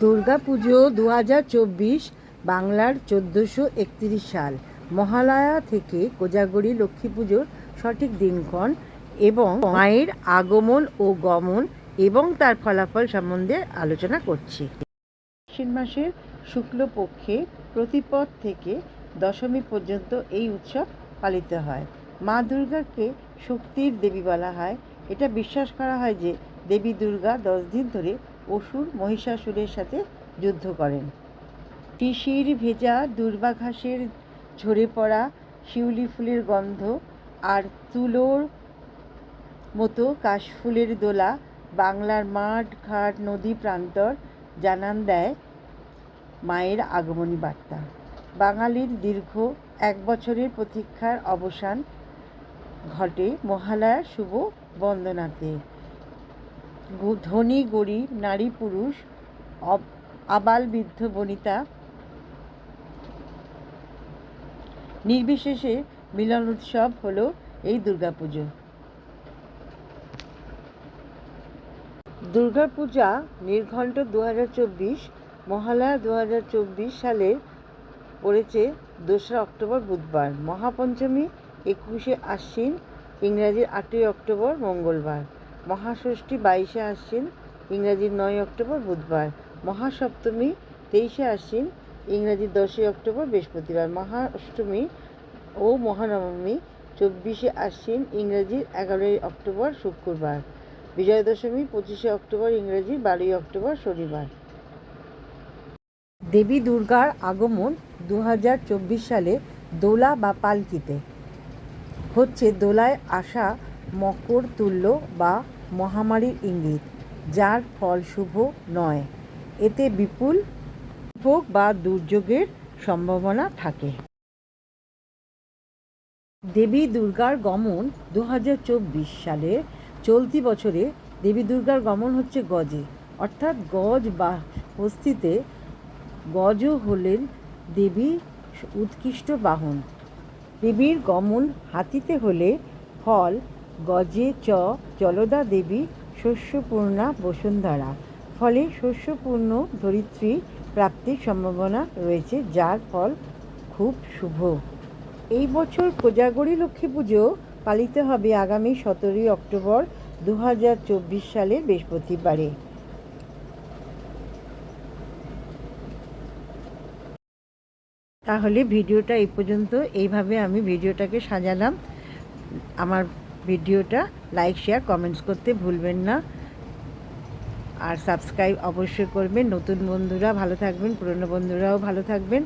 দুর্গা পুজো দু হাজার চব্বিশ বাংলার চোদ্দোশো একত্রিশ সাল। মহালয়া থেকে কোজাগরী লক্ষ্মী পুজোর সঠিক দিনক্ষণ এবং মায়ের আগমন ও গমন এবং তার ফলাফল সম্বন্ধে আলোচনা করছি। আশ্বিন মাসের শুক্লপক্ষে প্রতিপদ থেকে দশমী পর্যন্ত এই উৎসব পালিত হয়। মা দুর্গাকে শক্তির দেবী বলা হয়। এটা বিশ্বাস করা হয় যে দেবী দুর্গা দশ দিন ধরে অসুর মহিষাসুরের সাথে যুদ্ধ করেন। শিশির ভেজা দুর্বা ঘাসের ঝরে পড়া শিউলি ফুলের গন্ধ আর তুলোর মতো কাশফুলের দোলা বাংলার মাঠ, ঘাট, নদী প্রান্তর জানান দেয় মায়ের আগমনী বার্তা। বাঙালির দীর্ঘ এক বছরের প্রতীক্ষার অবসান ঘটে মহালয়ার শুভ বন্দনাতে। ধনী, গরিব, নারী, পুরুষ আবাল, বৃদ্ধ, বনিতা নির্বিশেষে মিলন উৎসব হলো এই দুর্গাপুজো। দুর্গাপূজা নির্ঘণ্ট দু হাজার চব্বিশ, মহালয়া দু হাজার চব্বিশ সালে পড়েছে দোসরা অক্টোবর বুধবার। মহাপঞ্চমী একুশে আশ্বিন, ইংরাজির আটই অক্টোবর মঙ্গলবার। মহাষষ্ঠী বাইশে আশ্বিন ইংরাজির নয় অক্টোবর বুধবার। মহাসপ্তমী তেইশে আশ্বিন ইংরাজির দশই অক্টোবর বৃহস্পতিবার। মহাষ্টমী ও মহানবমী চব্বিশে আশ্বিন ইংরাজির এগারোই অক্টোবর শুক্রবার। বিজয়া দশমী পঁচিশে অক্টোবর, ইংরেজি বারোই অক্টোবর শনিবার। দেবী দুর্গার আগমন দু হাজার চব্বিশ সালে দোলা বা পালকিতে। হচ্ছে দোলায় আসা মকর, তুল্য বা মহামারীর ইঙ্গিত, যার ফল শুভ নয়। এতে বিপুল ভোগ বা দুর্যোগের সম্ভাবনা থাকে। দেবী দুর্গার গমন দু হাজার চব্বিশ সালে চলতি বছরে দেবী দুর্গার গমন হচ্ছে গজে। অর্থাৎ গজ বা হস্তিতে গজ হলেন দেবী উৎকৃষ্ট বাহন। দেবীর গমন হাতিতে হলে ফল গজে চ জলদা দেবী শস্যপূর্ণা বসুন্ধরা। ফলে শস্যপূর্ণ ধরিত্রী প্রাপ্তির সম্ভাবনা রয়েছে, যার ফল খুব শুভ। এই বছর কোজাগরী লক্ষ্মী পুজো পালিত হবে আগামী সতেরোই অক্টোবর দু সালের বৃহস্পতিবারে। তাহলে ভিডিওটা এই পর্যন্ত। এইভাবে আমি ভিডিওটাকে সাজালাম। আমার ভিডিওটা লাইক, শেয়ার কমেন্টস করতে ভুলবেন না। আর সাবস্ক্রাইব অবশ্যই করবেন। নতুন বন্ধুরা ভালো থাকবেন, পুরনো বন্ধুরাও ভালো থাকবেন।